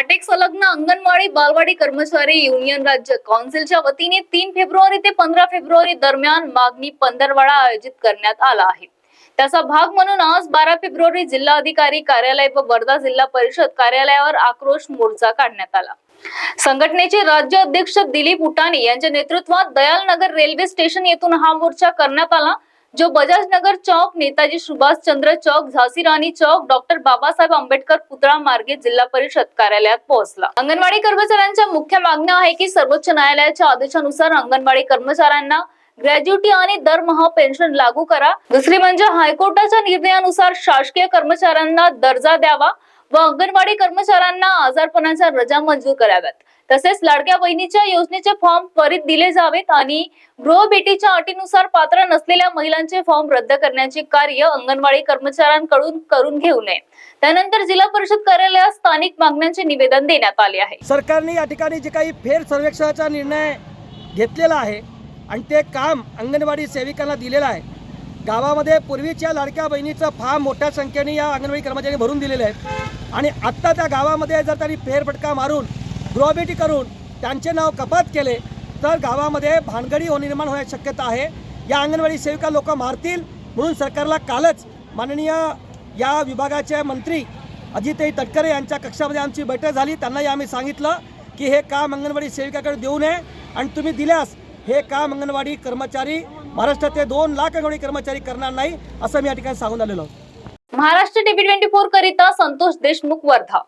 आटेक संलग्न अंगणवाडी बालवाडी कर्मचारी युनियन राज्य काउन्सिलच्या वतीने तीन फेब्रुवारी ते पंधरा फेब्रुवारी दरम्यान मागणी पंधरवाडा आयोजित करण्यात आला आहे. त्याचा भाग म्हणून आज बारा फेब्रुवारी जिल्हाधिकारी कार्यालय व वर्धा जिल्हा परिषद कार्यालयावर आक्रोश मोर्चा काढण्यात आला. संघटनेचे राज्य अध्यक्ष दिलीप उटाणे यांच्या नेतृत्वात दयाल नगर रेल्वे स्टेशन येथून हा मोर्चा करण्यात आला. जो बजाज नगर चौक नेताजी सुभाष चंद्र चौक झासी राणी चौक डॉक्टर बाबासाहेब आंबेडकर पुतळा मार्गे जिल्हा परिषद कार्यालयात पोहोचला. अंगणवाडी कर्मचाऱ्यांच्या मुख्य मागण्या आहे की सर्वोच्च न्यायालयाच्या आदेशानुसार अंगणवाडी कर्मचाऱ्यांना ग्रॅज्युटी आणि दरमहा पेन्शन लागू करा. दुसरी म्हणजे हायकोर्टाच्या निर्णयानुसार शासकीय कर्मचाऱ्यांना दर्जा द्यावा व अंगणवाडी कर्मचाऱ्यांना आजारपणाच्या रजा मंजूर कराव्यात. तसेच लाडक्या बहिणीच्या योजनेचे फॉर्म त्वरित दिले जावेत आणि गृहभेटीच्या अटीनुसार पात्र नसलेल्या महिलांचे फॉर्म रद्द करण्याचे कार्य अंगणवाडी कर्मचाऱ्यांकडून करून घेऊ नये. त्यानंतर जिल्हा परिषद कार्यालयात स्थानिक मागण्यांचे निवेदन देण्यात आले आहे. सरकारने या ठिकाणी जे काही फेर सर्वेक्षणाचा निर्णय घेतलेला आहे आणि ते काम अंगणवाडी सेविकांना दिलेलं आहे. गावामध्ये पूर्वीच्या लाडक्या बहिणीचं फार मोठ्या संख्येने या अंगणवाडी कर्मचारी भरून दिलेले आहेत आणि आत्ता त्या गावामध्ये जर त्यांनी फेरफटका मारून गृहभेटी करून त्यांचे नाव कपात केले तर गावामध्ये भानगडी हो निर्माण होण्याची शक्यता आहे. या अंगणवाडी सेविका लोक मारतील म्हणून सरकारला कालच माननीय या विभागाचे मंत्री अजितही तटकरे यांच्या कक्षामध्ये आमची बैठक झाली. त्यांनाही आम्ही सांगितलं की हे काम अंगणवाडी सेविकाकडे देऊ नये आणि तुम्ही दिल्यास हे काम अंगणवाडी कर्मचारी महाराष्ट्रातले दोन लाख अंगणवाडी कर्मचारी करणार नाही असं मी या ठिकाणी सांगून आलेलो. महाराष्ट्र टीव्ही ट्वेंटी फोर करिता संतोष देशमुख वर्धा.